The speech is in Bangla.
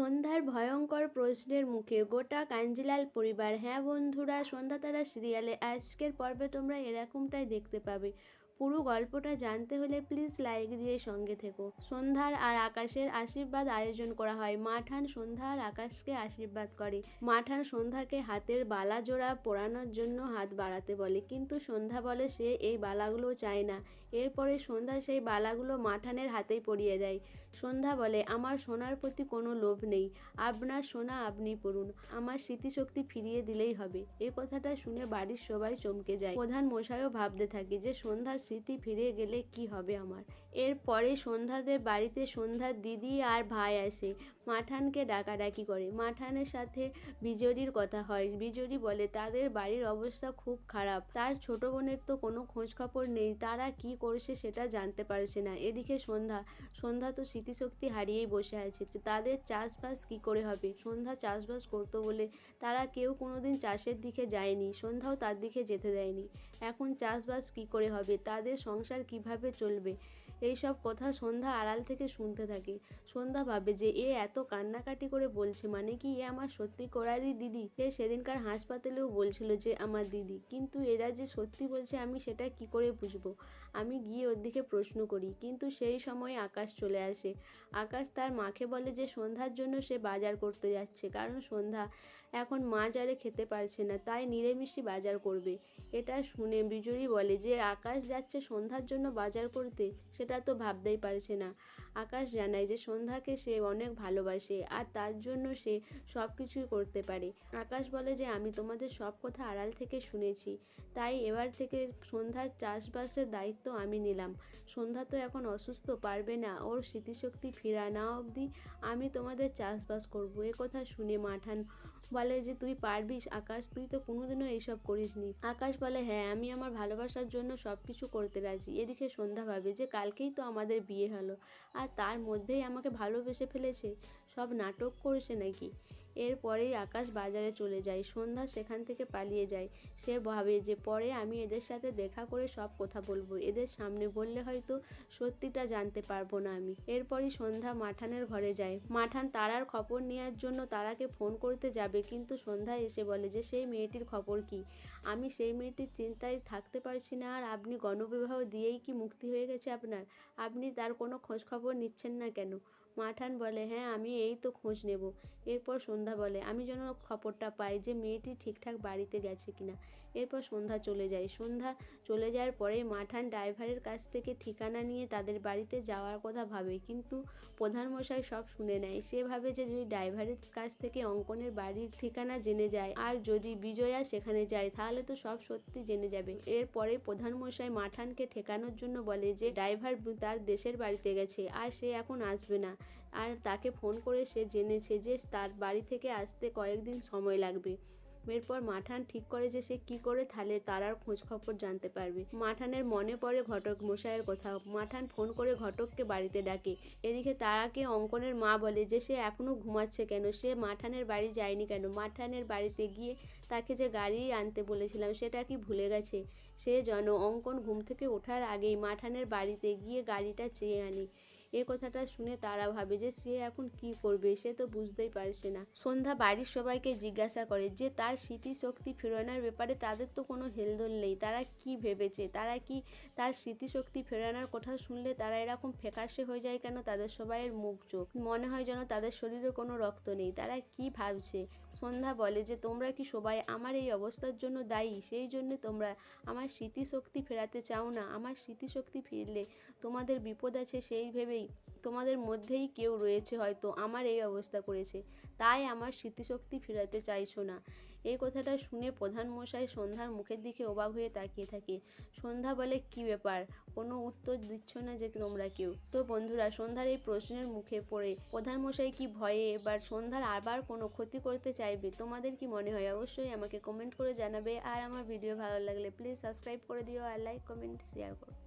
সন্ধ্যার ভয়ঙ্কর প্রশ্নের মুখে গোটা কাঞ্জিলাল পরিবার হ্যাঁ বন্ধুরা সন্ধ্যা তারা সিরিয়ালে, আজকের পর্বে তোমরা এরকমটাই দেখতে পাবে। পুরো গল্পটা জানতে হলে প্লিজ লাইক দিয়ে সঙ্গে থেকো। সন্ধ্যার আর আকাশের আশীর্বাদ আয়োজন করা হয়। মাঠান সন্ধ্যা আর আকাশকে আশীর্বাদ করে। মাঠান সন্ধ্যাকে হাতের বালা জোড়া পরানোর জন্য হাত বাড়াতে বলে। কিন্তু সন্ধ্যা বলে, সে এই বালাগুলো চায় না। এরপরে সন্ধ্যা সেই বালাগুলো মাঠানের হাতে পরিয়ে দেয়। সন্ধ্যা বলে, আমার সোনার প্রতি কোনো লোভ নেই। আপনার সোনা আপনি পড়ুন। আমার স্মৃতিশক্তি ফিরিয়ে দিলেই হবে। এ কথাটা শুনে বাড়ির সবাই চমকে যায়। প্রধান মশাইও ভাবতে থাকে যে, সন্ধ্যার স্মৃতি ফিরে গেলে কি হবে আমার? এরপরে সন্ধ্যাদের বাড়িতে সন্ধ্যার দিদি আর ভাই আসে। মাঠানকে ডাকাডাকি করে। মাঠানের সাথে বিজরির কথা হয়। বিজরি বলে, তাদের বাড়ির অবস্থা খুব খারাপ। তার ছোট বোনের তো কোনো খোঁজ খবর নেই। তারা কি করছে সেটা জানতে পারছে না। এদিকে সন্ধ্যা সন্ধ্যা তো স্মৃতিশক্তি হারিয়েই বসে আছে। তাদের চাষবাস কি করে হবে? সন্ধ্যা চাষবাস করতো বলে তারা কেউ কোনোদিন চাষের দিকে যায়নি। সন্ধ্যাও তার দিকে যেতে দেয়নি। এখন চাষবাস কি করে হবে? তাদের সংসার কীভাবে চলবে? এইসব কথা সন্ধ্যা আড়াল থেকে শুনতে থাকে। সন্ধ্যা ভাবে যে এ এত কান্নাকাটি করে বলছে মানে কি এ আমার সত্যি করারই দিদি? এ সেদিনকার হাসপাতালেও বলছিল যে আমার দিদি। কিন্তু এরা যে সত্যি বলছে, আমি সেটা কি করে বুঝব? আমি গিয়ে ওর দিকে প্রশ্ন করি। কিন্তু সেই সময় আকাশ চলে আসে। আকাশ তার মাকে বলে যে সন্ধ্যার জন্য সে বাজার করতে যাচ্ছে। কারণ সন্ধ্যা এখন মাছ যারে খেতে পারছে না, তাই নিরামিষই বাজার করবে। এটা শুনে বিজয়ী বলে যে, আকাশ যাচ্ছে সন্ধ্যার জন্য বাজার করতে, সেটা তো ভাবতেই পারছে না। আকাশ জানায় যে সন্ধ্যাকে সে অনেক ভালোবাসে আর তার জন্য সে সব কিছুই করতে পারে। আকাশ বলে যে, আমি তোমাদের সব কথা আড়াল থেকে শুনেছি। তাই এবার থেকে সন্ধ্যার চাষবাসের দায়িত্ব আমি নিলাম। সন্ধ্যা তো এখন অসুস্থ, পারবে না। ওর স্মৃতিশক্তি ফেরা না অবধি আমি তোমাদের চাষবাস করব। এ কথা শুনে মাঠান বলে যে, তুই পারবি আকাশ, তুই তো কোনোদিনও এইসব করিসনি। আকাশ বলে হ্যাঁ আমি আমার ভালোবাসার জন্য সব কিছু করতে রাজি। এদিকে সন্ধ্যা ভাবে যে, কালকেই তো আমাদের বিয়ে হলো। আর তার মধ্যেই আমাকে ভালোবেসে ফেলেছে। সব নাটক করেছে নাকি? এরপরেই আকাশ বাজারে চলে যায়, সন্ধ্যা সেখান থেকে পালিয়ে যায়। সে ভাবে যে পরে আমি এদের সাথে দেখা করে সব কথা বলব, এদের সামনে বললে হয়তো সত্যিটা জানতে পারব না আমি। এরপরই সন্ধ্যা মাঠানের ঘরে যায়। মাঠান তারার খবর নেওয়ার জন্য তারাকে ফোন করতে যাবে, কিন্তু সন্ধ্যা এসে বলে যে, সেই মেয়েটির খবর কি? আমি সেই মেয়েটির চিন্তায় থাকতে পারছি না, আর আপনি গণবিবাহ দিয়েই কি মুক্তি হয়ে গেছে আপনার? আপনি তার কোনো খোঁজ খবর নিচ্ছেন না কেন? মাঠান বলে হ্যাঁ আমি এই তো খোঁজ নেব। এরপর সন্ধ্যা বলে, আমি যেন খবরটা পাই যে মেয়েটি ঠিকঠাক বাড়িতে গেছে কিনা। এরপর সন্ধ্যা চলে যায়। সন্ধ্যা চলে যাওয়ার পরে মাঠান ড্রাইভারের কাছ থেকে ঠিকানা নিয়ে তাদের বাড়িতে যাওয়ার কথা ভাবে, কিন্তু প্রধানমশাই সব শুনে নেয়। সে ভাবে যে যদি ড্রাইভারের কাছ থেকে অঙ্কনের বাড়ির ঠিকানা জেনে যায় আর যদি বিজয়া সেখানে যায়, তাহলে তো সব সত্যি জেনে যাবে। এরপরে প্রধানমশাই মাঠানকে ঠেকানোর জন্য বলে যে, ড্রাইভার তার দেশের বাড়িতে গেছে আর সে এখন আসবে না। আর তাকে ফোন করে সে জেনেছে যে তার বাড়ি থেকে আসতে কয়েকদিন সময় লাগবে। এরপর মাঠান ঠিক করে যে সে কি করে তাহলে তারার খোঁজখবর জানতে পারবে। মাঠানের মনে পড়ে ঘটক মশাইয়ের কথা। মাঠান ফোন করে ঘটককে বাড়িতে ডাকে। এদিকে তারাকে অঙ্কনের মা বলে যে সে এখনও ঘুমাচ্ছে কেন? সে মাঠানের বাড়ি যায়নি কেন? মাঠানের বাড়িতে গিয়ে তাকে যে গাড়ি আনতে বলেছিলাম সেটা কি ভুলে গেছে? সে যেন অঙ্কন ঘুম থেকে ওঠার আগেই মাঠানের বাড়িতে গিয়ে গাড়িটা চেয়ে আনে। এ কথাটা শুনে তারা ভাবে যে সে এখন কি করবে, সে তো বুঝতেই পারছে না। সন্ধ্যা বাড়ির সবাইকে জিজ্ঞাসা করে যে, তার স্মৃতিশক্তি ফেরানোর ব্যাপারে তাদের তো কোনো হেলদোল নেই, তারা কি ভেবেছে? তারা কি তার স্মৃতিশক্তি ফেরানোর কথা শুনলে তারা এরকম ফ্যাকাশে হয়ে যায় কেন? তাদের সবাইয়ের মুখ চোখ। মনে হয় যেন তাদের শরীরে কোনো রক্ত নেই। তারা কি ভাবছে? সন্ধ্যা বলে যে, তোমরা কি সবাই আমার এই অবস্থার জন্য দায়ী? সেই জন্য তোমরা আমার স্মৃতিশক্তি ফেরাতে চাও না। আমার স্মৃতিশক্তি ফিরলে তোমাদের বিপদ আছে সেই ভেবেই তোমাদের মধ্যেই কেউ রয়েছে হয়তো, আমার এই অবস্থা করেছে। তাই আমার স্মৃতিশক্তি ফেরাতে চাইছো না। এই কথাটা শুনে প্রধান মশাই সন্ধ্যার মুখের দিকে অবাক হয়ে তাকিয়ে থাকে। সন্ধ্যা বলে, কি ব্যাপার? কোনো উত্তর দিচ্ছ না যে তোমরা কেউ? তো বন্ধুরা, সন্ধ্যার এই প্রশ্নের মুখে পড়ে প্রধান মশাই কি ভয়ে এবার সন্ধ্যার আবার কোনো ক্ষতি করতে চাইবে? তোমাদের কি মনে হয়? অবশ্যই আমাকে কমেন্ট করে জানাবে। আর আমার ভিডিও ভালো লাগলে প্লিজ সাবস্ক্রাইব করে দিও আর লাইক কমেন্ট শেয়ার করো।